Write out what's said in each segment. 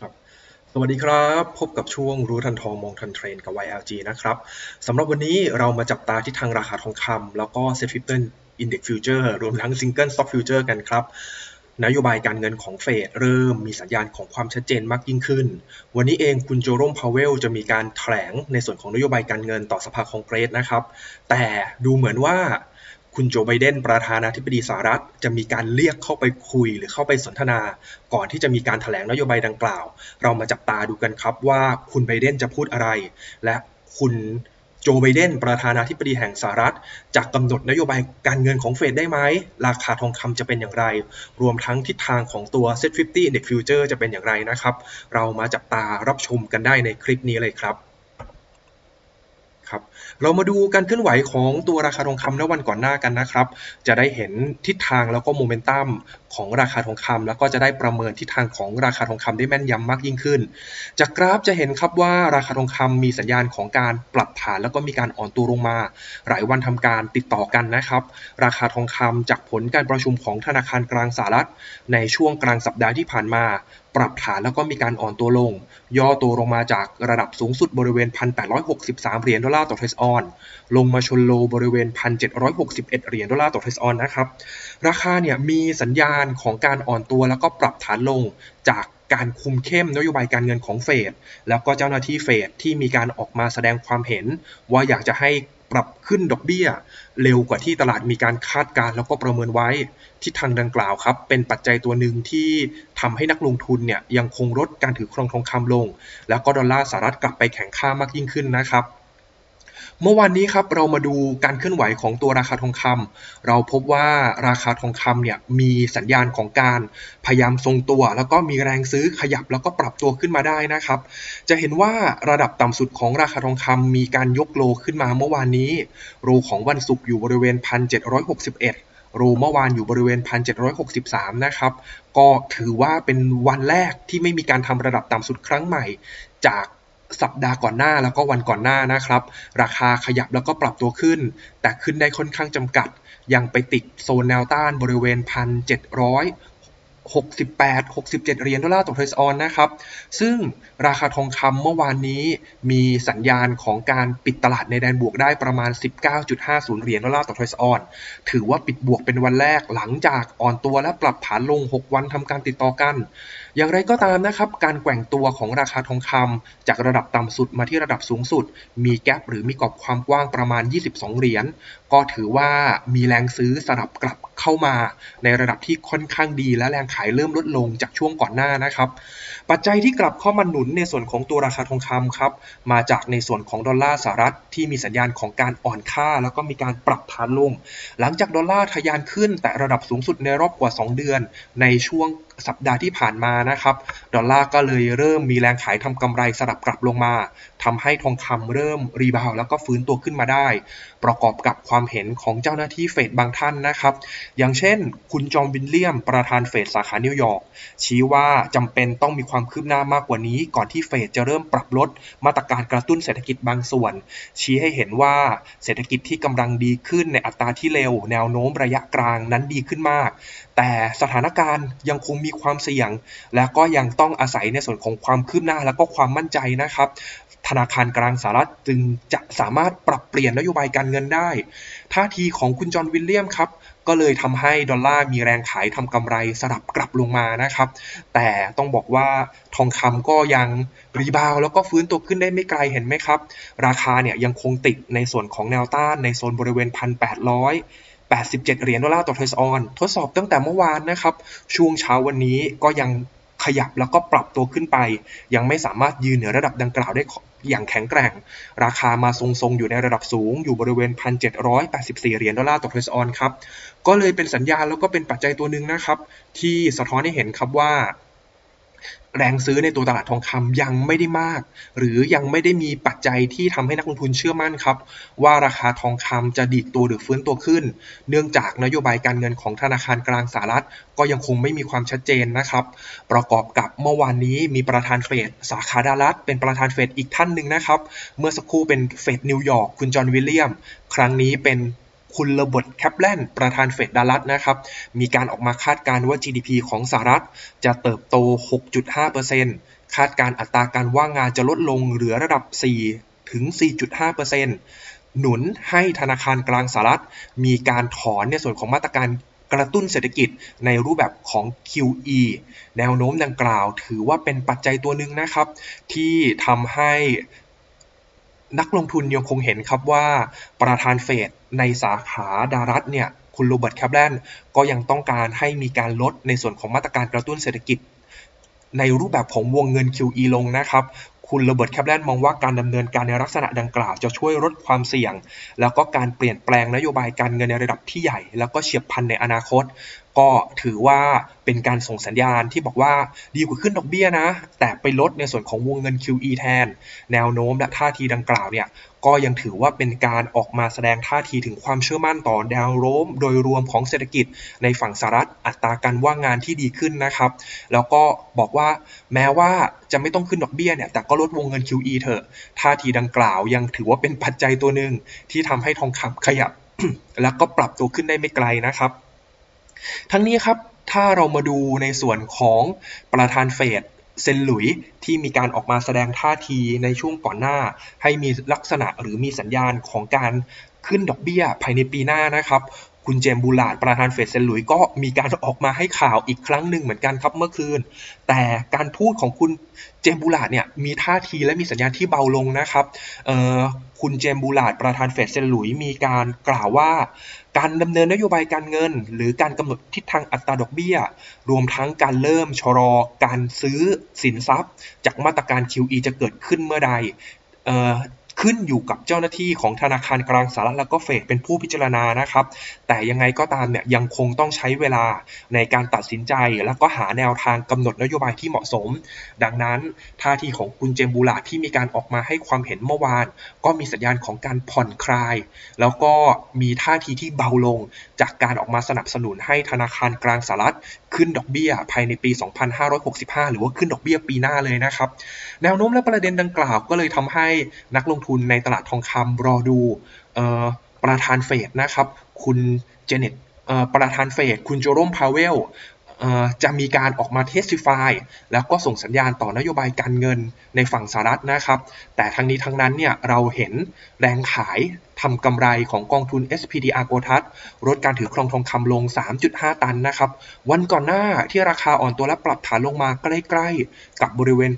ครับสวัสดีครับ พบกับช่วงรู้ทันทองมองทันเทรนกับ YLG นะครับสำหรับวันนี้เรามาจับตาที่ทางราคาทองคำแล้วก็ Set 50 Index Future รวมทั้ง Single Stock Future กันครับ นโยบายการเงินของเฟดเริ่มมีสัญญาณของความชัดเจนมากยิ่งขึ้น วันนี้เองคุณโจโรมพาวเวลจะมีการแถลงในส่วนของนโยบายการเงินต่อสภาคองเกรสนะครับ แต่ดูเหมือนว่า คุณโจไบเดนประธานาธิบดีสหรัฐ จะมีการเรียกเข้าไปคุยหรือเข้าไปสนทนา ก่อนที่จะมีการถแถลงนโยบายดังกล่าว เรามาจับตาดูกันครับว่าคุณไบเดนจะพูดอะไร และคุณโจไบเดนประธานาธิบดีแห่งสหรัฐจะกำหนดนโยบายการเงินของเฟดได้ไหม ราคาทองคำจะเป็นอย่างไร รวมทั้งทิศทางของตัว Set 50 Index Future จะเป็นอย่างไรนะครับ เรามาจับตารับชมกันได้ในคลิปนี้เลยครับ ครับเรามาดูการเคลื่อนไหวของตัวราคาทองคำในวันก่อนหน้ากันนะครับ จะได้เห็นทิศทางแล้วก็โมเมนตัมของราคาทองคำแล้วก็จะได้ประเมินทิศทางของราคาทองคำได้แม่นยำมากยิ่งขึ้น จากกราฟจะเห็นครับว่าราคาทองคำมีสัญญาณของการปรับฐานแล้วก็มีการอ่อนตัวลงมา หลายวันทำการติดต่อกันนะครับ ราคาทองคำจากผลการประชุมของธนาคารกลางสหรัฐ ในช่วงกลางสัปดาห์ที่ผ่านมาปรับฐานแล้วก็มีการอ่อนตัวลง ย่อตัวลงมาจากระดับสูงสุดบริเวณ 1,863 เหรียญดอลลาร์ต่อเทสออน ลงมาชนโลบริเวณ 1,761 เหรียญดอลลาร์ต่อเทสออนนะครับ ราคาเนี่ยมีสัญญาณของการอ่อนตัวแล้วก็ปรับฐานลงจากการคุมเข้มนโยบายการเงินของเฟดแล้วก็เจ้าหน้าที่เฟดที่มีการออกมาแสดงความเห็น ว่าอยากจะให้ ปรับขึ้นดอกเบี้ย เร็วกว่าที่ตลาดมีการคาดการแล้วก็ประเมินไว้ทิศทางดังกล่าวครับ เป็นปัจจัยตัวหนึ่งที่ทำให้นักลงทุนเนี่ยยังคงลดการถือครองทองคำลง แล้วก็ดอลลาร์สหรัฐกลับไปแข็งค่ามากยิ่งขึ้นนะครับ เมื่อวานนี้ครับเรามาดูการเคลื่อนไหวของตัวราคาทองคำเราพบว่าราคาทองคำเนี่ยมีสัญญาณของการพยายามทรงตัว แล้วก็มีแรงซื้อขยับแล้วก็ปรับตัวขึ้นมาได้นะครับ จะเห็นว่าระดับต่ำสุดของราคาทองคำมีการยกโลขึ้นมาเมื่อวานนี้ โลของวันศุกร์อยู่บริเวณ 1,761โรเมื่อวานอยู่บริเวณ 1,763 นะครับ ก็ถือว่าเป็นวันแรกที่ไม่มีการทำระดับต่ำสุดครั้งใหม่ จาก สัปดาห์ก่อนหน้าแล้วก็วันก่อนหน้านะครับ ราคาขยับแล้วก็ปรับตัวขึ้น แต่ขึ้นได้ค่อนข้างจำกัด ยังไปติดโซนแนวต้านบริเวณ 1,700 68 67 เหรียญดอลลาร์ต่อเทรซออนนะครับ ซึ่งราคาทองคำเมื่อวานนี้มีสัญญาณของการปิดตลาดในแดนบวกได้ประมาณ 19.50 เหรียญดอลลาร์ต่อเทรซออน ถือว่าปิดบวกเป็นวันแรกหลังจากอ่อนตัวและปรับฐานลง 6 วันทำการติดต่อกัน อย่างไรก็ตามนะครับ การแกว่งตัวของราคาทองคำจากระดับต่ำสุดมาที่ระดับสูงสุด มีแกลบหรือมีกรอบความกว้างประมาณ 22 เหรียญ ก็ถือว่ามีแรงซื้อสลับกลับเข้ามาในระดับที่ค่อนข้างดีและแรงขายเริ่มลดลงจากช่วงก่อนหน้านะครับ ปัจจัยที่กลับเข้ามาหนุนในส่วนของตัวราคาทองคำครับ มาจากในส่วนของดอลลาร์สหรัฐที่มีสัญญาณของการอ่อนค่า แล้วก็มีการปรับฐานลง หลังจากดอลลาร์ทะยานขึ้นแต่ระดับสูงสุดในรอบกว่า 2 เดือน ในช่วง สัปดาห์ที่ผ่านมานะครับ ดอลลาร์ก็เลยเริ่มมีแรงขายทำกำไรสลับกลับลงมาทำให้ทองคำเริ่มรีบาวแล้วก็ฟื้นตัวขึ้นมาได้ ประกอบกับความเห็นของเจ้าหน้าที่เฟดบางท่านนะครับ อย่างเช่น คุณจอมวินเลียมประธานเฟดสาขานิวยอร์กชี้ว่าจำเป็นต้องมีความคืบหน้ามากกว่านี้ ก่อนที่เฟดจะเริ่มปรับลดมาตรการกระตุ้นเศรษฐกิจบางส่วน ชี้ให้เห็นว่าเศรษฐกิจที่กำลังดีขึ้นในอัตราที่เร็ว แนวโน้มระยะกลางนั้นดีขึ้นมาก แต่สถานการณ์ยังคงมีีความเสี่ยง และก็ยังต้องอาศัยในส่วนของความคืบหน้า และก็ความมั่นใจนะครับ ธนาคารกลางสหรัฐจึงจะสามารถปรับเปลี่ยนนโยบายการเงินได้ ท่าทีของคุณจอห์นวิลเลียมครับก็เลยทำให้ดอลลาร์มีแรงขายทำกำไรสลับกลับลงมานะครับ แต่ต้องบอกว่าทองคำก็ยังรีบาวแล้วก็ฟื้นตัวขึ้นได้ไม่ไกลเห็นไหมครับ ราคาเนี่ยยังคงติดในส่วนของแนวต้านในโซนบริเวณ 1,800 87 เหรียญดอลลาร์ต่อเทรซออน ทดสอบตั้งแต่เมื่อวานนะครับ ช่วงเช้าวันนี้ก็ยังขยับแล้วก็ปรับตัวขึ้นไป ยังไม่สามารถยืนเหนือระดับดังกล่าวได้อย่างแข็งแกร่ง ราคามาทรงๆ อยู่ในระดับสูง อยู่บริเวณ 1,784 เหรียญดอลลาร์ต่อเทรซออนครับ ก็เลยเป็นสัญญาณแล้วก็เป็นปัจจัยตัวหนึ่งนะครับ ที่สะท้อนให้เห็นครับว่า แรงซื้อในตัวตลาดทองคำยังไม่ได้มาก หรือยังไม่ได้มีปัจจัยที่ทำให้นักลงทุนเชื่อมั่นครับ ว่าราคาทองคำจะดีดตัวหรือฟื้นตัวขึ้น เนื่องจากนโยบายการเงินของธนาคารกลางสหรัฐ ก็ยังคงไม่มีความชัดเจนนะครับ ประกอบกับเมื่อวานนี้มีประธานเฟดสาขาดัลลัสเป็นประธานเฟดอีกท่านหนึ่งนะครับ เมื่อสักครู่เป็นเฟดนิวยอร์กคุณจอห์นวิลเลียม ครั้งนี้เป็น คุณระบดแคปแลนประธานเฟดดัลลัสนะครับ มีการออกมาคาดการณ์ว่า GDP ของสหรัฐจะเติบโต 6.5%คาดการอัตราการว่างงานจะลดลงเหลือระดับ 4 ถึง 4.5%หนุนให้ธนาคารกลางสหรัฐ มีการถอนในส่วนของมาตรการกระตุ้นเศรษฐกิจในรูปแบบของ QE แนวโน้มดังกล่าวถือว่าเป็นปัจจัยตัวหนึ่งนะครับ ที่ทำให้ นักลงทุนยังคงเห็นครับว่าประธานเฟดในสาขาดารัฐเนี่ยคุณโรเบิร์ตแคปแลนก็ยังต้องการให้มีการลดในส่วนของมาตรการกระตุ้นเศรษฐกิจ ในรูปแบบของวงเงิน QE ลงนะครับ คุณโรเบิร์ตแคปแลนมองว่าการดำเนินการในลักษณะดังกล่าวจะช่วยลดความเสี่ยง แล้วก็การเปลี่ยนแปลงนโยบายการเงินในระดับที่ใหญ่ แล้วก็เฉียบพลันในอนาคต ก็ถือว่าเป็นการส่งสัญญาณที่บอกว่าดีกว่าขึ้นดอกเบี้ยนะ แต่ไปลดในส่วนของวงเงิน QE แทน แนวโน้มและท่าทีดังกล่าวเนี่ย ก็ยังถือว่าเป็นการออกมาแสดงท่าทีถึงความเชื่อมั่นต่อแนวโน้มโดยรวมของเศรษฐกิจในฝั่งสหรัฐอัตราการว่างงานที่ดีขึ้นนะครับ แล้วก็บอกว่าแม้ว่าจะไม่ต้องขึ้นดอกเบี้ยเนี่ยแต่ก็ลดวงเงิน QE เถอะ ท่าทีดังกล่าวยังถือว่าเป็นปัจจัยตัวหนึ่งที่ทำให้ทองคำขยับ แล้วก็ปรับตัวขึ้นได้ไม่ไกลนะครับ ทั้งนี้ครับถ้าเรามาดูในส่วนของประธานเฟด เซนหลุยที่มีการออกมาแสดงท่าทีในช่วงก่อนหน้า ให้มีลักษณะหรือมีสัญญาณของการขึ้นดอกเบี้ยภายในปีหน้านะครับ คุณเจมบูลาดประธานเฟดเซนหลุยก็มีการออกมาให้ข่าวอีกครั้งหนึ่งเหมือนกันครับเมื่อคืน แต่การพูดของคุณเจมบูลาดเนี่ยมีท่าทีและมีสัญญาณที่เบาลงนะครับคุณเจมบูลาดประธานเฟดเซนหลุยมีการกล่าวว่า การดำเนินนโยบายการเงิน หรือการกำหนดทิศทางอัตราดอกเบี้ย รวมทั้งการเริ่มชะลอการซื้อสินทรัพย์ จากมาตรการ QE จะเกิดขึ้นเมื่อใด ขึ้นอยู่กับเจ้าหน้าที่ของธนาคารกลางสหรัฐแล้วก็เฟดเป็นผู้พิจารณานะครับ แต่ยังไงก็ตามเนี่ยยังคงต้องใช้เวลาในการตัดสินใจ แล้วก็หาแนวทางกำหนดนโยบายที่เหมาะสม ดังนั้นท่าทีของคุณเจมบูลาที่มีการออกมาให้ความเห็นเมื่อวาน ก็มีสัญญาณของการผ่อนคลาย แล้วก็มีท่าทีที่เบาลง จากการออกมาสนับสนุนให้ธนาคารกลางสหรัฐขึ้นดอกเบี้ยภายในปี 2565 หรือว่าขึ้นดอกเบี้ยปีหน้าเลยนะครับ แนวโน้มและประเด็นดังกล่าวก็เลยทำให้นักลงทุนในตลาดทองคำรอดูประธานเฟดนะครับ คุณเจเน็ตประธานเฟดคุณโจโรมพาวเวล จะมีการออกมาเทสติฟายแล้วก็ส่งสัญญาณต่อนโยบายการเงินในฝั่งสหรัฐนะครับ แต่ทั้งนี้ทั้งนั้นเนี่ยเราเห็นแรงขายทำกำไรของกองทุน SPDR โกทัสลดการถือครองทองคำลง 3.5 ตันนะครับ วันก่อนหน้าที่ราคาอ่อนตัวและปรับฐานลงมาใกล้ๆ กับบริเวณ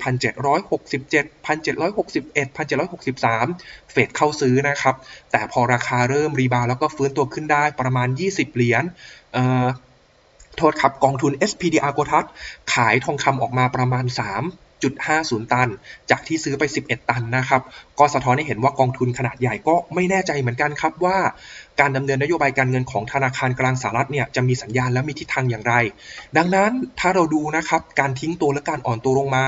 1,767 1,761 1,763 เฟดเข้าซื้อนะครับ แต่พอราคาเริ่มรีบาวแล้วก็ฟื้นตัวขึ้นได้ประมาณ 20 เหรียญ โทษครับกองทุน SPDR โกทัสขายทองคำออกมาประมาณ 3.50 ตัน จากที่ซื้อไป 11 ตันนะครับ ก็สะท้อนให้เห็นว่ากองทุนขนาดใหญ่ก็ไม่แน่ใจเหมือนกันครับว่า การดำเนินนโยบายการเงินของธนาคารกลางสหรัฐเนี่ยจะมีสัญญาณและมีทิศทางอย่างไร ดังนั้นถ้าเราดูนะครับการทิ้งตัวและการอ่อนตัวลงมา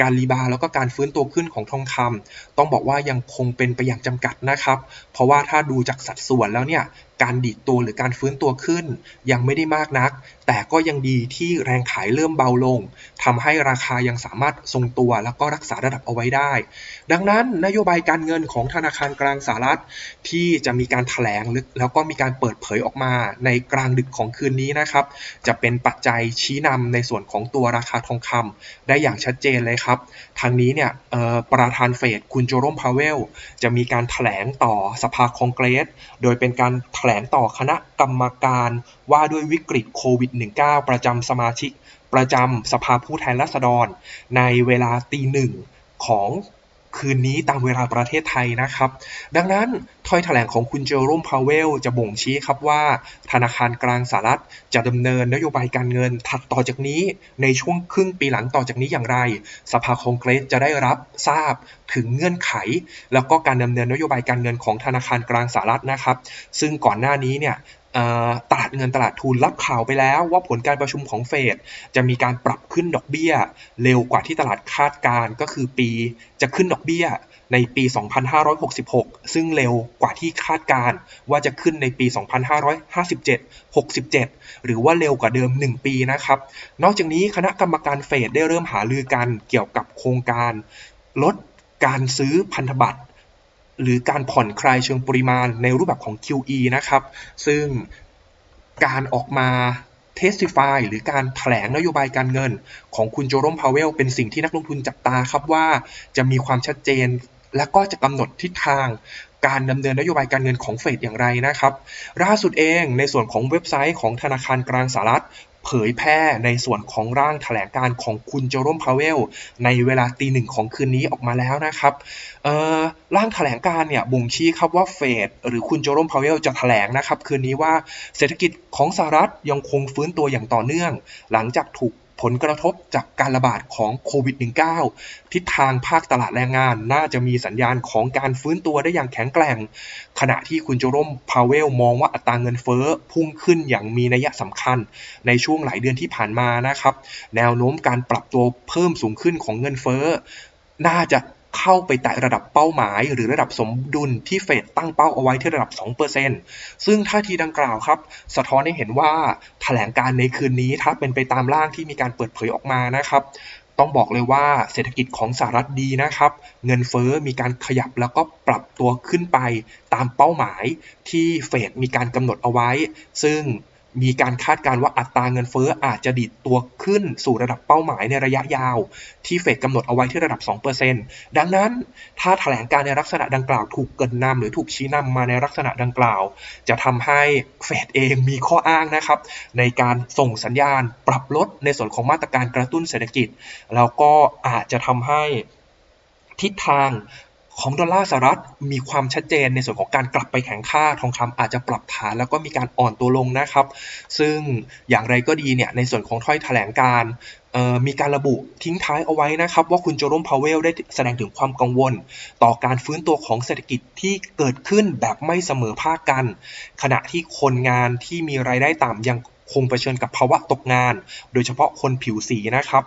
การรีบาแล้วก็การฟื้นตัวขึ้นของทองคำต้องบอกว่ายังคงเป็นไปอย่างจำกัดนะครับ เพราะว่าถ้าดูจากสัดส่วนแล้วเนี่ยการดีดตัวหรือการฟื้นตัวขึ้น ยังไม่ได้มากนัก แต่ก็ยังดีที่แรงขายเริ่มเบาลงทำให้ราคายังสามารถทรงตัวแล้วก็รักษาระดับเอาไว้ได้ ดังนั้นนโยบายการเงินของธนาคารกลางสหรัฐ ที่จะมีการถแถลงแล้วก็มีการเปิดเผยออกมาในกลางดึกของคืนนี้นะครับ จะเป็นปัจจัยชี้นำในส่วนของตัวราคาทองคำได้อย่างชัดเจนเลยครับทางนี้เนี่ยประธานเฟดคุณโจโรมพาเวล จะมีการถแถลงต่อสภาคองเกรส โดยเป็นการถแถลงต่อคณะกรรมการว่าด้วยวิกฤตโควิด -19 ประจำสมาชิกประจำสภาผู้แทนราษฎร ในเวลาตีหนึ่งของ คืนนี้ตามเวลาประเทศไทยนะครับ ดังนั้นถ้อยแถลงของคุณเจอร่มพาวเวลจะบ่งชี้ครับว่า ธนาคารกลางสหรัฐจะดำเนินนโยบายการเงินถัดต่อจากนี้ ในช่วงครึ่งปีหลังต่อจากนี้อย่างไร สภาคองเกรสจะได้รับทราบถึงเงื่อนไข แล้วก็การดำเนินนโยบายการเงินของธนาคารกลางสหรัฐนะครับ ซึ่งก่อนหน้านี้เนี่ย ตลาดเงินตลาดทุนรับข่าวไปแล้วว่าผลการประชุมของเฟดจะมีการปรับขึ้นดอกเบี้ย เร็วกว่าที่ตลาดคาดการก็คือปีจะขึ้นดอกเบี้ยในปี 2566 ซึ่งเร็วกว่าที่คาดการว่าจะขึ้นในปี 2557 67 หรือว่าเร็วกว่าเดิม 1 ปีนะครับ นอกจากนี้คณะกรรมการเฟดได้เริ่มหาลือกันเกี่ยวกับโครงการลดการซื้อพันธบัตร หรือการผ่อนคลายเชิงปริมาณในรูปแบบของ QE นะครับ ซึ่งการออกมา testify หรือการแถลงนโยบายการเงินของคุณโจรมพาวเวล เป็นสิ่งที่นักลงทุนจับตาครับว่าจะมีความชัดเจนและก็จะกำหนดทิศทาง การดำเนินนโยบายการเงินของเฟดอย่างไรนะครับล่าสุดเองในส่วนของเว็บไซต์ของธนาคารกลางสหรัฐเผยแพร่ในส่วนของร่างแถลงการของคุณโจโรมพาวเวล ในเวลาตีหนึ่งของคืนนี้ออกมาแล้วนะครับร่างแถลงการเนี่ยบ่งชี้ครับว่าเฟดหรือคุณโจโรมพาวเวลจะแถลงนะครับคืนนี้ว่าเศรษฐกิจของสหรัฐยังคงฟื้นตัวอย่างต่อเนื่อง หลังจากถูก ผลกระทบจากการระบาดของโควิด -19 ทิศทางภาคตลาดแรงงานน่าจะมีสัญญาณของการฟื้นตัวได้อย่างแข็งแกร่ง ขณะที่คุณโจโรมพาวเวลมองว่าอัตราเงินเฟ้อพุ่งขึ้นอย่างมีนัยสำคัญ ในช่วงหลายเดือนที่ผ่านมานะครับ แนวโน้มการปรับตัวเพิ่มสูงขึ้นของเงินเฟ้อน่าจะ เข้าไปแตะระดับเป้าหมาย หรือระดับสมดุลที่เฟดตั้งเป้าเอาไว้ที่ระดับ 2%ซึ่งท่าทีดังกล่าวครับ สะท้อนให้เห็นว่าแถลงการในคืนนี้ถ้าเป็นไปตามร่างที่มีการเปิดเผยออกมานะครับต้องบอกเลยว่าเศรษฐกิจของสหรัฐดีนะครับ เงินเฟ้อมีการขยับแล้วก็ปรับตัวขึ้นไปตามเป้าหมายที่เฟดมีการกำหนดเอาไว้ ซึ่ง มีการคาดการณ์ว่าอัตราเงินเฟ้ออาจจะดิดตัวขึ้นสู่ระดับเป้าหมายในระยะยาว ที่เฟดกำหนดเอาไว้ที่ระดับ 2%ดังนั้น ถ้าแถลงการในลักษณะดังกล่าวถูกเกินนำหรือถูกชี้นำมาในลักษณะดังกล่าว จะทำให้เฟดเองมีข้ออ้างนะครับ ในการส่งสัญญาณปรับลดในส่วนของมาตรการกระตุ้นเศรษฐกิจ แล้วก็อาจจะทำให้ทิศทาง ของดอลลาร์สหรัฐมีความชัดเจนในส่วนของการกลับไปแข็งค่าทองคำอาจจะปรับฐานแล้วก็มีการอ่อนตัวลงนะครับ ซึ่งอย่างไรก็ดีเนี่ยในส่วนของถ้อยแถลงการมีการระบุทิ้งท้ายเอาไว้นะครับว่าคุณโจรมพาวเวลได้แสดงถึงความกังวล ต่อการฟื้นตัวของเศรษฐกิจที่เกิดขึ้นแบบไม่เสมอภาคกัน ขณะที่คนงานที่มีรายได้ต่ำยัง คงเผชิญกับภาวะตกงาน โดยเฉพาะคนผิวสีนะครับ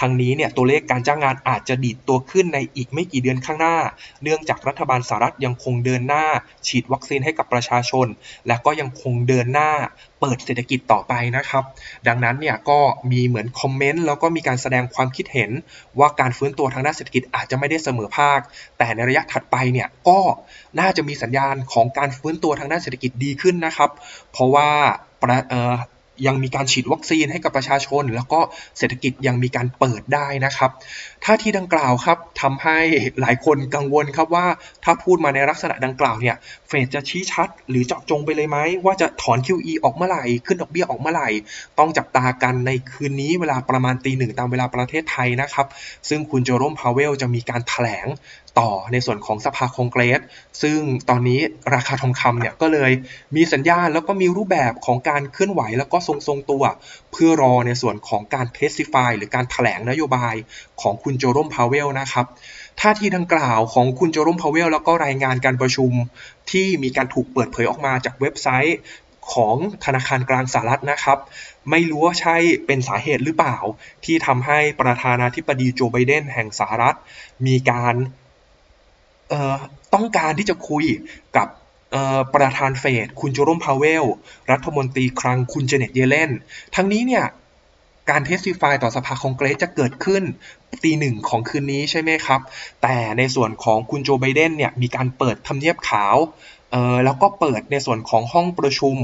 ทางนี้เนี่ยตัวเลขการจ้างงานอาจจะดีดตัวขึ้นในอีกไม่กี่เดือนข้างหน้า เนื่องจากรัฐบาลสหรัฐยังคงเดินหน้า ฉีดวัคซีนให้กับประชาชน และก็ยังคงเดินหน้าเปิดเศรษฐกิจต่อไปนะครับ ดังนั้นเนี่ยก็มีเหมือนคอมเมนต์แล้วก็มีการแสดงความคิดเห็น ว่าการฟื้นตัวทางด้านเศรษฐกิจอาจจะไม่ได้เสมอภาค แต่ในระยะถัดไปเนี่ยก็น่าจะมีสัญญาณของการฟื้นตัวทางด้านเศรษฐกิจดีขึ้นนะครับ เพราะว่า ยังมีการฉีดวัคซีนให้กับประชาชน แล้วก็เศรษฐกิจยังมีการเปิดได้นะครับท่าทีดังกล่าวครับทำให้หลายคนกังวลครับว่าถ้าพูดมาในลักษณะดังกล่าวเนี่ย ดจะชี้ชัด หรือเจาะจงไปเลยไหมว่าจะถอน QE ออกเมื่อไหร่ ขึ้นดอกเบี้ยออกเมื่อไหร่ ต้องจับตากันในคืนนี้เวลาประมาณตีหนึ่งตามเวลาประเทศไทยนะครับ ซึ่งคุณโจโรมพาวเวลจะมีการถแถลงต่อในส่วนของสภาคองเกรส ซึ่งตอนนี้ราคาทองคำเนี่ยก็เลยมีสัญญาณแล้วก็มีรูปแบบของการเคลื่อนไหวแล้วก็ทรงๆตัว เพื่อรอในส่วนของการเทสซิฟายหรือการถแถลงนโยบายของคุณโจโรมพาวเวลนะครับ ท่าทีดังกล่าวของคุณโจรมพาวเวล แล้วก็รายงานการประชุมที่มีการถูกเปิดเผยออกมาจากเว็บไซต์ของธนาคารกลางสหรัฐนะครับ ไม่รู้ว่าใช่เป็นสาเหตุหรือเปล่า ที่ทำให้ประธานาธิบดีโจไบเดนแห่งสหรัฐ มีการต้องการที่จะคุยกับประธานเฟดคุณโจรมพาวเวล รัฐมนตรีคลังคุณเจเน็ตเยเลนทั้งนี้เนี่ยการเทสติฟายต่อสภาคองเกรสจะเกิดขึ้น ตีหนึ่งของคืนนี้ใช่ไหมครับ แต่ในส่วนของคุณโจไบเดนเนี่ยมีการเปิดทำเนียบขาวแล้วก็เปิดในส่วนของห้องประชุม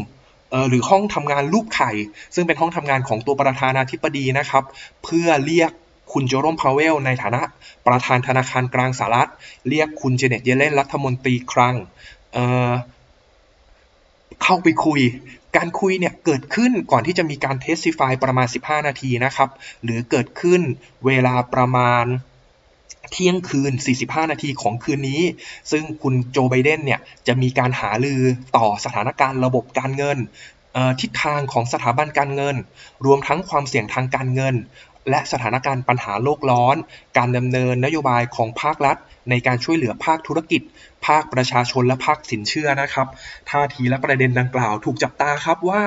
หรือห้องทำงานรูปไข่ ซึ่งเป็นห้องทำงานของตัวประธานาธิบดีนะครับ เพื่อเรียกคุณโจโรมพาวเวล ในฐานะประธานธนาคารกลางสหรัฐ เรียกคุณเจเน็ตเยเลนรัฐมนตรีคลังเเข้าไปคุย การคุยเนี่ยเกิดขึ้นก่อนที่จะมีการเทสซิฟายประมาณ 15 นาทีนะครับ หรือเกิดขึ้นเวลาประมาณเที่ยงคืน 45 นาทีของคืนนี้ ซึ่งคุณโจไบเดนเนี่ยจะมีการหาลือต่อสถานการณ์ระบบการเงินทิศทางของสถาบันการเงิน รวมทั้งความเสี่ยงทางการเงิน และสถานการณ์ปัญหาโลกร้อน การดำเนินนโยบายของภาครัฐ ในการช่วยเหลือภาคธุรกิจ ภาคประชาชนและภาคสินเชื่อนะครับ ท่าทีและประเด็นดังกล่าวถูกจับตาครับว่า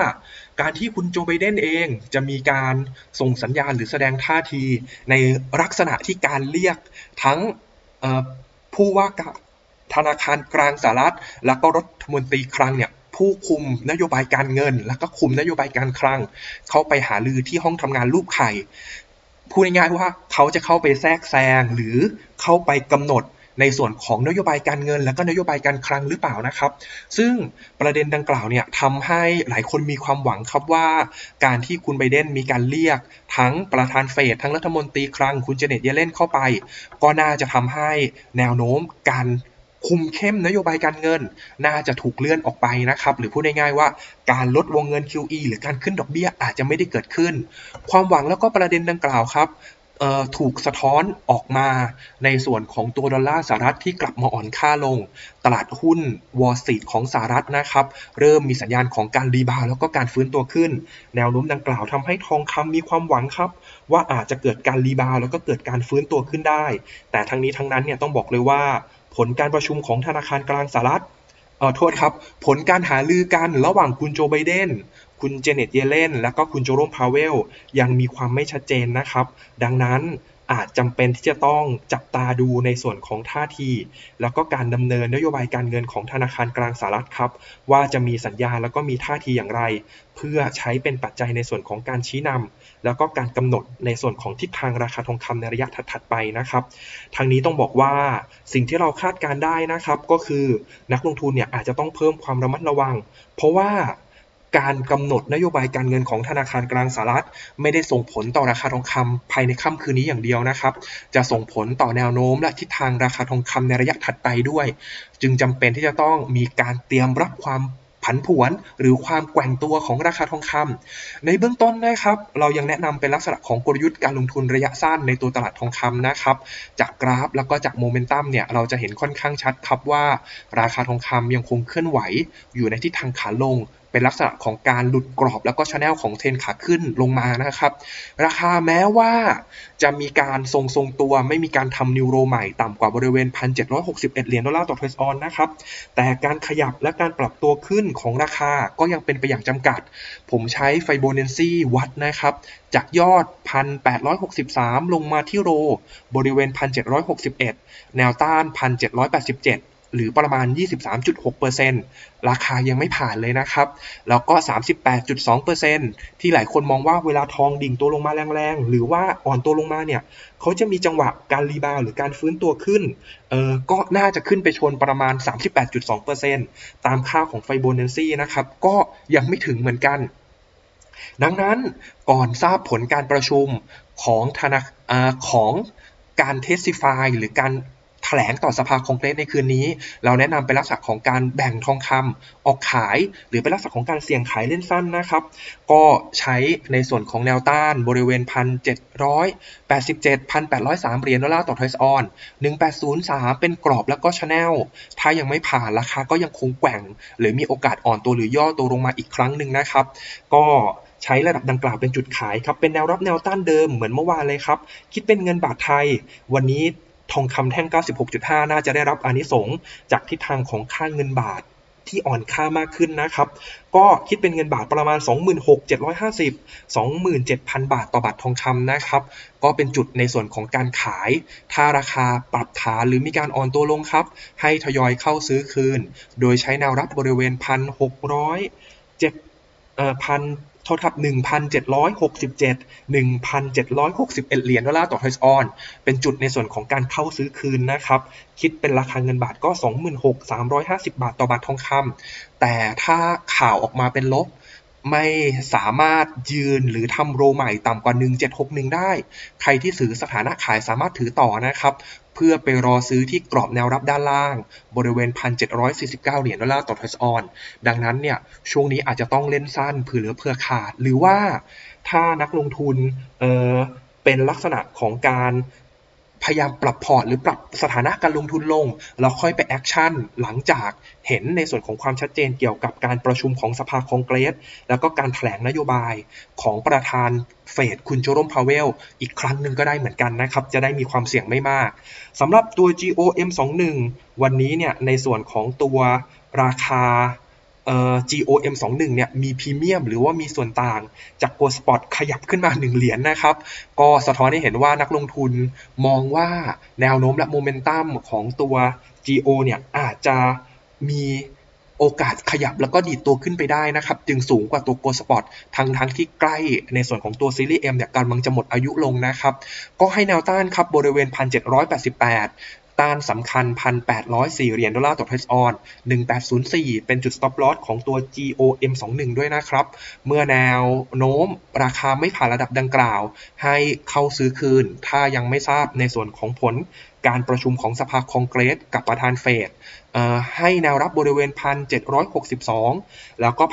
การที่คุณโจไบเดนเองจะมีการส่งสัญญาณหรือแสดงท่าที ในลักษณะที่การเรียกทั้งผู้ว่าการธนาคารกลางสหรัฐ และก็รัฐมนตรีคลังเนี่ยผู้คุมนโยบายการเงิน และก็คุมนโยบายการคลัง เข้าไปหาลือที่ห้องทำงานรูปไข่ พูดง่ายๆว่าเขาจะเข้าไปแทรกแซงหรือเข้าไปกำหนดในส่วนของนโยบายการเงิน และก็นโยบายการคลังหรือเปล่านะครับ ซึ่งประเด็นดังกล่าวเนี่ยทำให้หลายคนมีความหวังครับว่า การที่คุณไบเดนมีการเรียก ทั้งประธานเฟดทั้งรัฐมนตรีคลังคุณเจเน็ตเยเลนเข้าไป ก็น่าจะทำให้แนวโน้มการ คุมเข้มนโยบายการเงิน น่าจะถูกเลื่อนออกไปนะครับ หรือพูดง่ายๆว่าการลดวงเงิน QE หรือการขึ้นดอกเบี้ยอาจจะไม่ได้เกิดขึ้น ความหวังแล้วก็ประเด็นดังกล่าวครับถูกสะท้อนออกมาในส่วนของตัวดอลลาร์สหรัฐที่กลับมาอ่อนค่าลง ตลาดหุ้นวอลสตรีทของสหรัฐนะครับ เริ่มมีสัญญาณของการรีบาวแล้วก็การฟื้นตัวขึ้น แนวโน้มดังกล่าวทำให้ทองคำมีความหวังครับ ว่าอาจจะเกิดการรีบาวแล้วก็เกิดการฟื้นตัวขึ้นได้ แต่ทั้งนี้ทั้งนั้นเนี่ยต้องบอกเลยว่า ผลการประชุมของธนาคารกลางสหรัฐเออโทษครับ ผลการหาลือกันระหว่างคุณโจไบเดน คุณเจเน็ตเยเลน และก็คุณโจโรมพาเวล ยังมีความไม่ชัดเจนนะครับ ดังนั้น อาจจำเป็นที่จะต้องจับตาดูในส่วนของท่าที แล้วก็การดำเนินนโยบายการเงินของธนาคารกลางสหรัฐครับ ว่าจะมีสัญญาแล้วก็มีท่าทีอย่างไร เพื่อใช้เป็นปัจจัยในส่วนของการชี้นำแล้วก็การกำหนดในส่วนของทิศทางราคาทองคำในระยะถัดๆไปนะครับทางนี้ต้องบอกว่าสิ่งที่เราคาดการได้นะครับ ก็คือนักลงทุนเนี่ยอาจจะต้องเพิ่มความระมัดระวัง เพราะว่า การกำหนดนโยบายการเงินของธนาคารกลางสหรัฐ ไม่ได้ส่งผลต่อราคาทองคำภายในค่ำคืนนี้อย่างเดียวนะครับ จะส่งผลต่อแนวโน้ม และทิศทางราคาทองคำในระยะถัดไปด้วย จึงจำเป็นที่จะต้องมีการเตรียมรับความผันผวนหรือความแกว่งตัวของราคาทองคำในเบื้องต้นนะครับ เรายังแนะนำเป็นลักษณะของกลยุทธ์การลงทุนระยะสั้นในตัวตลาดทองคำนะครับ จากกราฟแล้วก็จากโมเมนตัมเนี่ยเราจะเห็นค่อนข้างชัดครับว่า ราคาทองคำยังคงเคลื่อนไหว อยู่ในทิศทางขาลง เป็นลักษณะของการหลุดกรอบแล้วก็ชแนลของเทรนขาขึ้นลงมานะครับ ราคาแม้ว่าจะมีการทรงทรงตัวไม่มีการทำนิวโรใหม่ต่ำกว่าบริเวณ 1,761 เหรียญดอลลาร์ต่อเทรสออนนะครับ แต่การขยับและการปรับตัวขึ้นของราคาก็ยังเป็นไปอย่างจำกัด ผมใช้ไฟโบเนนซีวัดนะครับจากยอด 1,863 ลงมาที่โร บริเวณ 1,761 แนวต้าน 1,787 หรือประมาณ 23.6%ราคายังไม่ผ่านเลยนะครับ แล้วก็ 38.2%ที่หลายคนมองว่าเวลาทองดิ่งตัวลงมาแรงๆ หรือว่าอ่อนตัวลงมาเนี่ยเขาจะมีจังหวะการรีบาวหรือการฟื้นตัวขึ้น เออก็น่าจะขึ้นไปชนประมาณ 38.2%ตามค่าของไฟโบนันซีนะครับ ก็ยังไม่ถึงเหมือนกันดังนั้นก่อนทราบผลการประชุมของธนาของการเทสซิฟายหรือการ แถลงต่อสภาคองเกรสในคืนนี้ เราแนะนำเป็นลักษณะของการแบ่งทองคำออกขาย หรือเป็นลักษณะของการเสี่ยงขายเล่นสั้นนะครับ ก็ใช้ในส่วนของแนวต้านบริเวณ 1,787 1,803เหรียญดอลลาร์ต่อทอยส์ออน1803 เป็นกรอบแล้วก็ชแนลถ้ายังไม่ผ่านราคาก็ยังคงแกว่ง หรือมีโอกาสอ่อนตัวหรือย่อตัวลงมาอีกครั้งหนึ่งนะครับ ก็ใช้ระดับดังกล่าวเป็นจุดขายครับ เป็นแนวรับแนวต้านเดิมเหมือนเมื่อวานเลยครับ คิดเป็นเงินบาทไทย วันนี้ ทองคำแท่ง 96.5 น่าจะได้รับอานิสงส์จากทิศทางของค่าเงินบาทที่อ่อนค่ามากขึ้นนะครับ ก็คิดเป็นเงินบาทประมาณ 26,750 27,000 บาทต่อบาททองคำนะครับ ก็เป็นจุดในส่วนของการขาย ถ้าราคาปรับฐานหรือมีการอ่อนตัวลงครับ ให้ทยอยเข้าซื้อคืน โดยใช้แนวรับบริเวณ 1,600 7เอ่อพัน โทษครับ1,767 1,761 เหรียญดอลลาร์ต่อทอยส์ออน เป็นจุดในส่วนของการเข้าซื้อคืนนะครับ คิดเป็นราคาเงินบาทก็ 26,350 บาทต่อบาททองคำ แต่ถ้าข่าวออกมาเป็นลบไม่สามารถยืนหรือทำโรใหม่ต่ำกว่า 1761 ได้ ใครที่ซื้อสถานะขายสามารถถือต่อนะครับ เพื่อไปรอซื้อที่กรอบแนวรับด้านล่าง บริเวณ 1,749 เหรียญดอลลาร์ต่อทอยส์ออน ดังนั้นเนี่ยช่วงนี้อาจจะต้องเล่นสั้นเผื่อเหลือเผื่อขาด หรือว่าถ้านักลงทุนเออเป็นลักษณะของการ พยายามปรับพอร์ตหรือปรับสถานะการลงทุนลง แล้วค่อยไปแอคชั่นหลังจากเห็นในส่วนของความชัดเจนเกี่ยวกับการประชุมของสภาคองเกรส แล้วก็การถแถลงนโยบายของประธานเฟดคุณโจรมพาวเวล อีกครั้งหนึ่งก็ได้เหมือนกันนะครับ จะได้มีความเสี่ยงไม่มากสำหรับตัว GOM21 วันนี้เนี่ยในส่วนของตัวราคา่ GOM21 เนี่ยมีพรีเมียมหรือว่ามีส่วนต่างจากโกลสปอตขยับขึ้นมา 1 เหรียญนนะครับ ก็สะท้อนให้เห็นว่านักลงทุนมองว่าแนวโน้มและโมเมนตัมของตัว GO เนี่ยอาจจะมีโอกาสขยับแล้วก็ดีดตัวขึ้นไปได้นะครับ จึงสูงกว่าตัวโกลสปอตทั้งทั้งที่ใกล้ในส่วนของตัวซีรีส์ M เนี่ยกำลังจะหมดอายุลงนะครับ ก็ให้แนวต้านครับบริเวณ 1788 ต้านสำคัญ 1,804 เหรียญดอลลาร์ต่อเทรดออน 1804 เป็นจุด stop loss ของตัว GOM21 ด้วยนะครับ เมื่อแนวโน้มราคาไม่ผ่านระดับดังกล่าว ให้เข้าซื้อคืน ถ้ายังไม่ทราบในส่วนของผล การประชุมของสภาคองเกรส กับประธานเฟดให้แนวรับบริเวณ 1,762 แล้วก็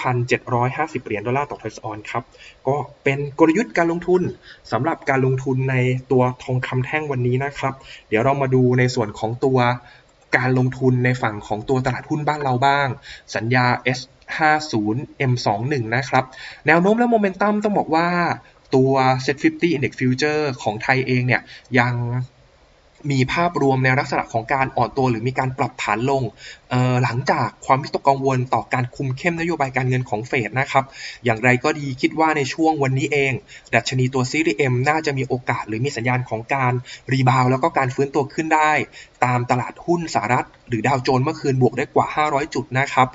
1,750 เหรียญดอลลาร์ต่อเทรดออนครับ ก็เป็นกลยุทธ์การลงทุนสำหรับการลงทุนในตัวทองคำแท่งวันนี้นะครับ เดี๋ยวเรามาดูในส่วนของตัวการลงทุนในฝั่งของตัวตลาดหุ้นบ้านเราบ้าง สัญญา S50 M21 นะครับ แนวโน้มและโมเมนตัมต้องบอกว่าตัว Set 50 Index Future ของไทยเองเนี่ยยัง มีภาพรวมในลักษณะของการอ่อนตัวหรือมีการปรับฐานลง หลังจากความวิตกกังวลต่อการคุมเข้มนโยบายการเงินของเฟดนะครับ อย่างไรก็ดีคิดว่าในช่วงวันนี้เอง ดัชนีตัวซีรีเอ็มน่าจะมีโอกาสหรือมีสัญญาณของการรีบาวแล้วก็การฟื้นตัวขึ้นได้ ตามตลาดหุ้นสหรัฐ หรือดาวโจนส์เมื่อคืนบวกได้กว่า 500 จุดนะครับ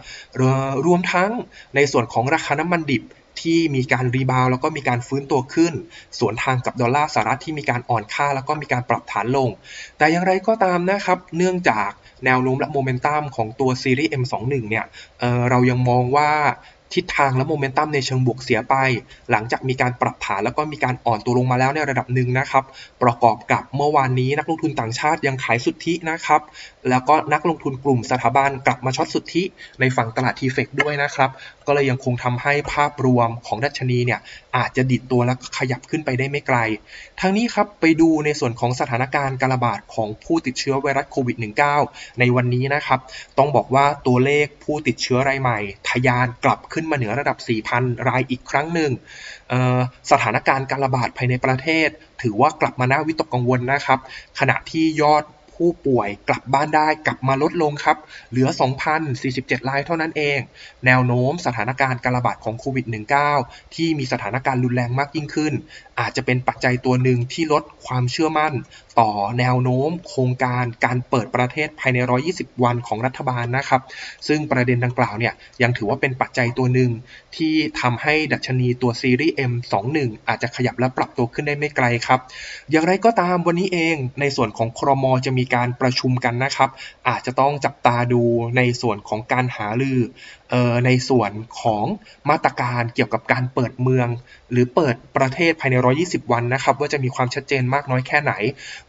รวมทั้งในส่วนของราคาน้ำมันดิบ ที่มีการรีบาวแล้วก็มีการฟื้นตัวขึ้น สวนทางกับดอลลาร์สหรัฐที่มีการอ่อนค่า แล้วก็มีการปรับฐานลง แต่อย่างไรก็ตามนะครับ เนื่องจากแนวโน้มและโมเมนตัมของตัวซีรีส์ M21 เนี่ยเเรายังมองว่า ทิศทางและโมเมนตัมในเชิงบวกเสียไป หลังจากมีการปรับฐานแล้วก็มีการอ่อนตัวลงมาแล้วในระดับหนึ่งนะครับ ประกอบกับเมื่อวานนี้นักลงทุนต่างชาติยังขายสุทธินะครับ แล้วก็นักลงทุนกลุ่มสถาบันกลับมาช็อตสุทธิในฝั่งตลาดทีเฟกด้วยนะครับ ก็เลยยังคงทำให้ภาพรวมของดัชนีเนี่ยอาจจะดิดตัวและขยับขึ้นไปได้ไม่ไกล ทั้งนี้ครับไปดูในส่วนของสถานการณ์การระบาดของผู้ติดเชื้อไวรัสโควิด -19 ในวันนี้นะครับ ต้องบอกว่าตัวเลขผู้ติดเชื้อรายใหม่ ทะยานกลับขึ้นมาเหนือระดับ 4,000 รายอีกครั้งหนึ่งสถานการณ์การระบาดภายในประเทศ ถือว่ากลับมาน่าวิตกกังวลนะครับ ขณะที่ยอดผู้ป่วยกลับบ้านได้กลับมาลดลงครับ เหลือ 2,047 รายเท่านั้นเอง แนวโน้มสถานการณ์การระบาดของโควิด -19 ที่มีสถานการณ์รุนแรงมากยิ่งขึ้นอาจจะเป็นปัจจัยตัวหนึ่งที่ลดความเชื่อมั่น ต่อแนวโน้ม โครงการการเปิดประเทศภายใน 120 วันของรัฐบาลนะครับ ซึ่งประเด็นดังกล่าวเนี่ยยังถือว่าเป็นปัจจัยตัวหนึ่งที่ทำให้ดัชนีตัวซีรีส์ M21 อาจจะขยับและปรับตัวขึ้นได้ไม่ไกลครับ อย่างไรก็ตามวันนี้เองในส่วนของครมจะมีการประชุมกันนะครับ อาจจะต้องจับตาดูในส่วนของการหาลือในส่วนของมาตรการเกี่ยวกับการเปิดเมือง หรือเปิดประเทศภายใน 120 วันนะครับ ว่าจะมีความชัดเจนมากน้อยแค่ไหน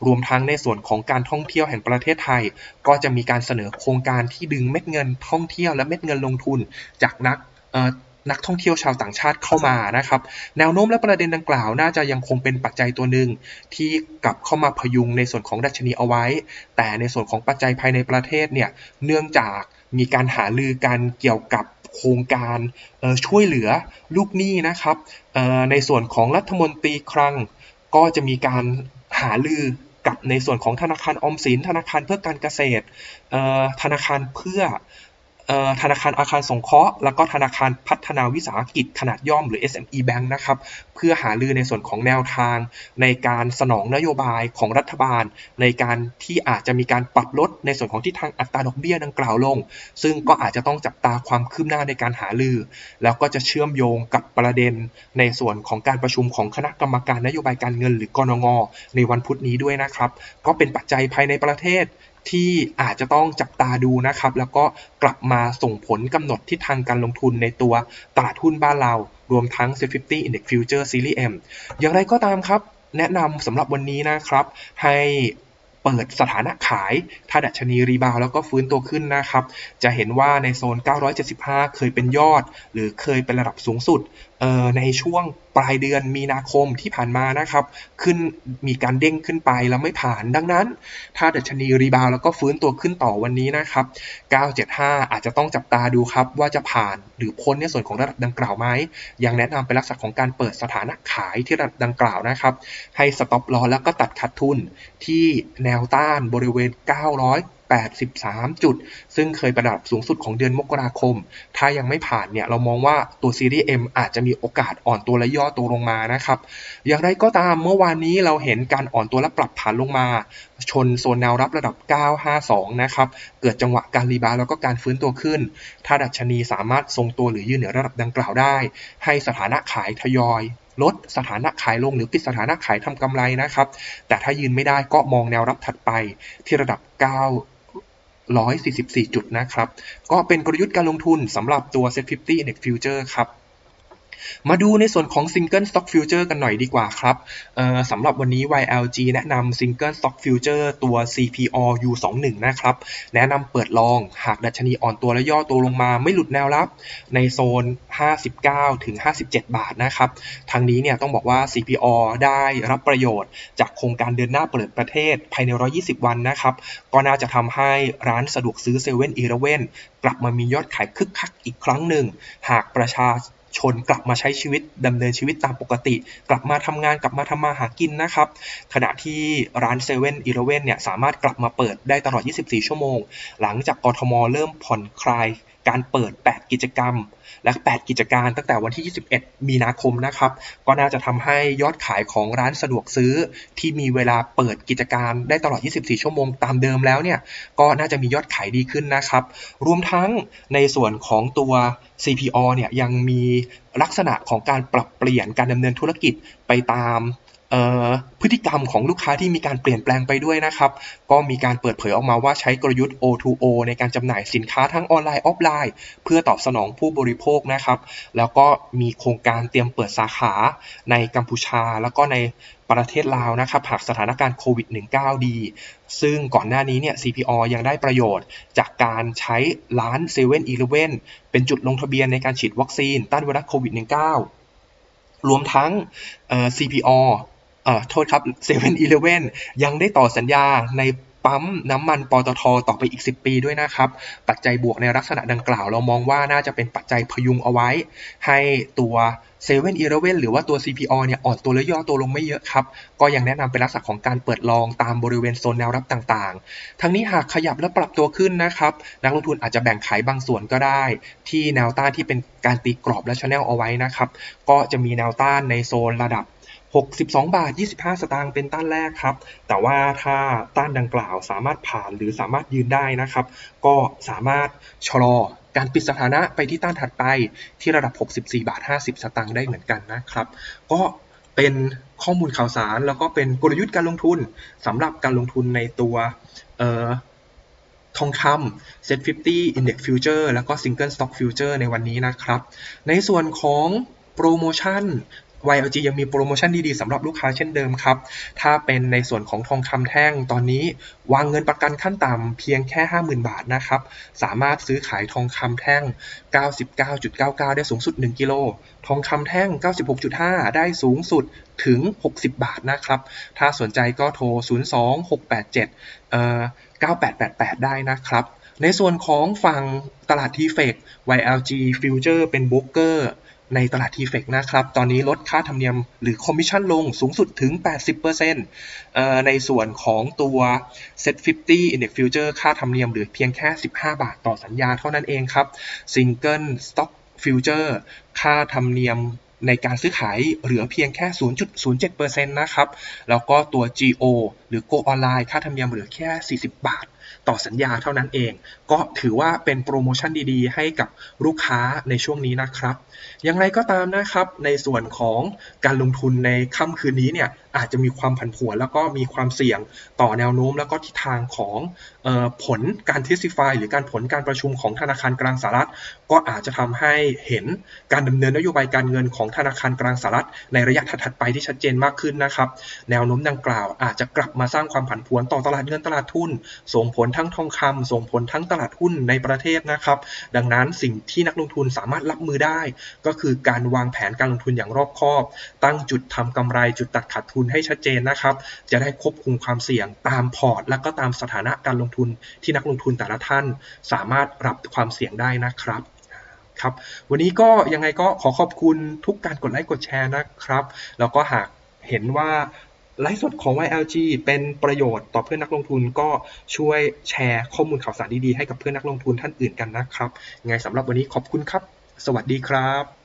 รวมทั้งในส่วนของการท่องเที่ยวแห่งประเทศไทย ก็จะมีการเสนอโครงการที่ดึงเม็ดเงินท่องเที่ยวและเม็ดเงินลงทุนจากนักนักท่องเที่ยวชาวต่างชาติเข้ามานะครับ แนวโน้มและประเด็นดังกล่าวน่าจะยังคงเป็นปัจจัยตัวหนึ่งที่กลับเข้ามาพยุงในส่วนของดัชนีเอาไว้ แต่ในส่วนของปัจจัยภายในประเทศเนี่ย เนื่องจาก มีการหาลือกันเกี่ยวกับโครงการช่วยเหลือลูกหนี้นะครับในส่วนของรัฐมนตรีคลังก็จะมีการหาลือกับในส่วนของธนาคารอมสิน ธนาคารเพื่อการเกษตรธนาคารเพื่อ ธนาคารอาคารสงเคราะห์ แล้วก็ธนาคารพัฒนาวิสาหกิจขนาดย่อมหรือ SME Bank นะครับเพื่อหาลือในส่วนของแนวทาง ในการสนองนโยบายของรัฐบาล ในการที่อาจจะมีการปรับลดในส่วนของที่ทางอัตราดอกเบี้ยดังกล่าวลง ซึ่งก็อาจจะต้องจับตาความคืบหน้าในการหาลือ แล้วก็จะเชื่อมโยงกับประเด็น ในส่วนของการประชุมของคณะกรรมการนโยบายการเงิน หรือกรงงในวันพุธนี้ด้วยนะครับ ก็เป็นปัจจัยภายในประเทศ ที่อาจจะต้องจับตาดูนะครับ แล้วก็กลับมาส่งผลกำหนดทิศทางการลงทุนในตัวตลาดหุ้นบ้านเรา รวมทั้ง s 50 Index Future Series M อย่างไรก็ตามครับ แนะนำสำหรับวันนี้นะครับ ให้เปิดสถานะขาย ถ้าดัชนีรีบาวแล้วก็ฟื้นตัวขึ้นนะครับ จะเห็นว่าในโซน 975 เคยเป็นยอด หรือเคยเป็นระดับสูงสุดในช่วงปลายเดือนมีนาคมที่ผ่านมานะครับ ขึ้นมีการเด้งขึ้นไปแล้วไม่ผ่านดังนั้น ถ้าดัชนีรีบาวแล้วก็ฟื้นตัวขึ้นต่อวันนี้นะครับ 975 อาจจะต้องจับตาดูครับ ว่าจะผ่านหรือพ้นในส่วนของระดับดังกล่าวไหมยังแนะนำเป็นลักษณะของการเปิดสถานะขายที่ระดับดังกล่าวนะครับ ให้สต็อปลอแล้วก็ตัดขาดทุนที่แนวต้านบริเวณ 900 83 จุด ซึ่งเคยประดับสูงสุดของเดือนมกราคม ถ้ายังไม่ผ่านเนี่ยเรามองว่าตัวซีรีส์ M อาจจะมีโอกาสอ่อนตัวและย่อตัวลงมานะครับ อย่างไรก็ตามเมื่อวานนี้เราเห็นการอ่อนตัวและปรับฐานลงมา ชนโซนแนวรับระดับ 952 นะครับ เกิดจังหวะการรีบาวแล้วก็การฟื้นตัวขึ้น ถ้าดัชนีสามารถทรงตัวหรือยืนเหนือระดับดังกล่าวได้ ให้สถานะขายทยอยลดสถานะขายลงหรือปิดสถานะขายทำกำไรนะครับ แต่ถ้ายืนไม่ได้ก็มองแนวรับถัดไปที่ระดับ 9 144 จุดนะครับ ก็เป็นกลยุทธ์การลงทุนสำหรับตัว Set 50 Index Future ครับ มาดูในส่วนของ Single Stock Future กันหน่อยดีกว่าครับสำหรับวันนี้ YLG แนะนำ Single Stock Future ตัว CPO U21 นะครับ แนะนำเปิดลองหากดัชนีอ่อนตัวและย่อตัวลงมาไม่หลุดแนวรับ ในโซน 59ถึง57 บาทนะครับ ทางนี้เนี่ยต้องบอกว่า CPO ได้รับประโยชน์ จากโครงการเดินหน้าเปิดประเทศภายใน 120 วันนะครับ ก็น่าจะทำให้ร้านสะดวกซื้อเซเว่นอีเลเว่นกลับมามียอดขายคึกคักอีกครั้งหนึ่ง หากประชา ชนกลับมาใช้ชีวิตดำเนินชีวิตตามปกติ กลับมาทำงานกลับมาทำมาหากินนะครับ ขณะที่ร้านเซเว่นอีเลเว่นเนี่ยสามารถกลับมาเปิดได้ตลอด 24 ชั่วโมง หลังจากกทมเริ่มผ่อนคลาย การเปิด 8 กิจกรรม และ 8 กิจการตั้งแต่วันที่ 21 มีนาคมนะครับ ก็น่าจะทำให้ยอดขายของร้านสะดวกซื้อ ที่มีเวลาเปิดกิจการได้ตลอด 24 ชั่วโมงตามเดิมแล้วเนี่ย ก็น่าจะมียอดขายดีขึ้นนะครับ รวมทั้งในส่วนของตัว CPO เนี่ยยังมีลักษณะของการปรับเปลี่ยนการดำเนินธุรกิจไปตาม พฤติกรรมของลูกค้าที่มีการเปลี่ยนแปลงไปด้วยนะครับ ก็มีการเปิดเผยออกมาว่าใช้กลยุทธ์ O2O ในการจำหน่ายสินค้าทั้งออนไลน์ออฟไลน์ เพื่อตอบสนองผู้บริโภคนะครับ แล้วก็มีโครงการเตรียมเปิดสาขาในกัมพูชา แล้วก็ในประเทศลาวนะครับหากสถานการณ์โควิด -19 ดี ซึ่งก่อนหน้านี้เนี่ย CPO ยังได้ประโยชน์ จากการใช้ร้าน7 e เ e ่ e อเป็นจุดลงทะเบียนในการฉีดวัคซีนต้านไวรัสโควิด -19 รวมทั้ง CPO เอ่อโทษครับเซเว่นอีเลฟเว่นยังได้ต่อสัญญาในปั๊มน้ำมันปตทต่อไปอีก 10 ปีด้วยนะครับ ปัจจัยบวกในลักษณะดังกล่าว เรามองว่าน่าจะเป็นปัจจัยพยุงเอาไว้ ให้ตัวเซเว่นอีเลฟเว่นหรือว่าตัว CPO เนี่ยอ่อนตัวและย่อตัวลงไม่เยอะครับ ก็ยังแนะนำเป็นลักษณะของการเปิดลองตามบริเวณโซนแนวรับต่างๆ ทั้งนี้หากขยับและปรับตัวขึ้นนะครับ นักลงทุนอาจจะแบ่งขายบางส่วนก็ได้ ที่แนวต้านที่เป็นการตีกรอบและชแนลเอาไว้นะครับ ก็จะมีแนวต้านในโซนระดับ 62 บาท 25 สตางค์เป็นต้านแรกครับ แต่ว่าถ้าต้านดังกล่าวสามารถผ่านหรือสามารถยืนได้นะครับ ก็สามารถชะลอการปิดสถานะไปที่ต้านถัดไปที่ระดับ 64 บาท 50 สตางค์ได้เหมือนกันนะครับ ก็เป็นข้อมูลข่าวสารแล้วก็เป็นกลยุทธ์การลงทุนสำหรับการลงทุนในตัวทองคำ Set 50 Index Future แล้วก็ Single Stock Future ในวันนี้นะครับ ในส่วนของโปรโมชั่น YLG ยังมีโปรโมชั่นดีๆสำหรับลูกค้าเช่นเดิมครับ ถ้าเป็นในส่วนของทองคำแท่งตอนนี้ วางเงินประกันขั้นต่ำเพียงแค่ 50,000 บาทนะครับ สามารถซื้อขายทองคำแท่ง 99.99 ได้สูงสุด 1 กิโล ทองคำแท่ง 96.5 ได้สูงสุดถึง 60 บาทนะครับ ถ้าสนใจก็โทร 02687เอ่อ9888 ได้นะครับ ในส่วนของฝั่งตลาดทีเฟก YLG Future เป็นโบรกเกอร์ ในตลาดทีเฟกนะครับ ตอนนี้ลดค่าธรรมเนียมหรือคอมมิชชั่นลงสูงสุดถึง 80%ในส่วนของตัว Set 50 Index Future ค่าธรรมเนียมเหลือเพียงแค่ 15 บาทต่อสัญญาเท่านั้นเองครับ Single Stock Future ค่าธรรมเนียมในการซื้อขายเหลือเพียงแค่ 0.07%นะครับ แล้วก็ตัว GO หรือ Go Online ค่าธรรมเนียมเหลือแค่ 40 บาท ต่อสัญญาเท่านั้นเองก็ถือว่าเป็นโปรโมชั่นดีๆ ให้กับลูกค้าในช่วงนี้นะครับ อย่างไรก็ตามนะครับในส่วนของการลงทุนในค่ำคืนนี้เนี่ยอาจจะมีความผันผวนแล้วก็มีความเสี่ยงต่อแนวโน้ม แล้วก็ทิศทางของออผลการเทสติฟายหรือการผลการประชุมของธนาคารกลางสหรัฐ ก็อาจจะทำให้เห็นการดำเนินนโยบายการเงินของธนาคารกลางสหรัฐ ในระยะถัดๆไปที่ชัดเจนมากขึ้นนะครับแนวโน้มดังกล่าวอาจจะกลับมาสร้างความผันผวนต่อตลาดเงินตลาดทุน ส่งผลทั้งทองคำส่งผลทั้งตลาดหุ้นในประเทศนะครับ ดังนั้นสิ่งที่นักลงทุนสามารถรับมือได้ ก็คือการวางแผนการลงทุนอย่างรอบคอบ ตั้งจุดทำกำไรจุดตัดขาดทุนให้ชัดเจนนะครับ จะได้ควบคุมความเสี่ยงตามพอร์ต และก็ตามสถานะการลงทุนที่นักลงทุนแต่ละท่าน สามารถรับความเสี่ยงได้นะครับครับ วันนี้ก็ยังไงก็ขอขอบคุณทุกการกดไลค์กดแชร์นะครับ แล้วก็หากเห็นว่า ไลฟ์สดของ YLG เป็นประโยชน์ต่อเพื่อนนักลงทุนก็ช่วยแชร์ข้อมูลข่าวสารดีๆให้กับเพื่อนนักลงทุนท่านอื่นกันนะครับไงสำหรับวันนี้ขอบคุณครับ สวัสดีครับ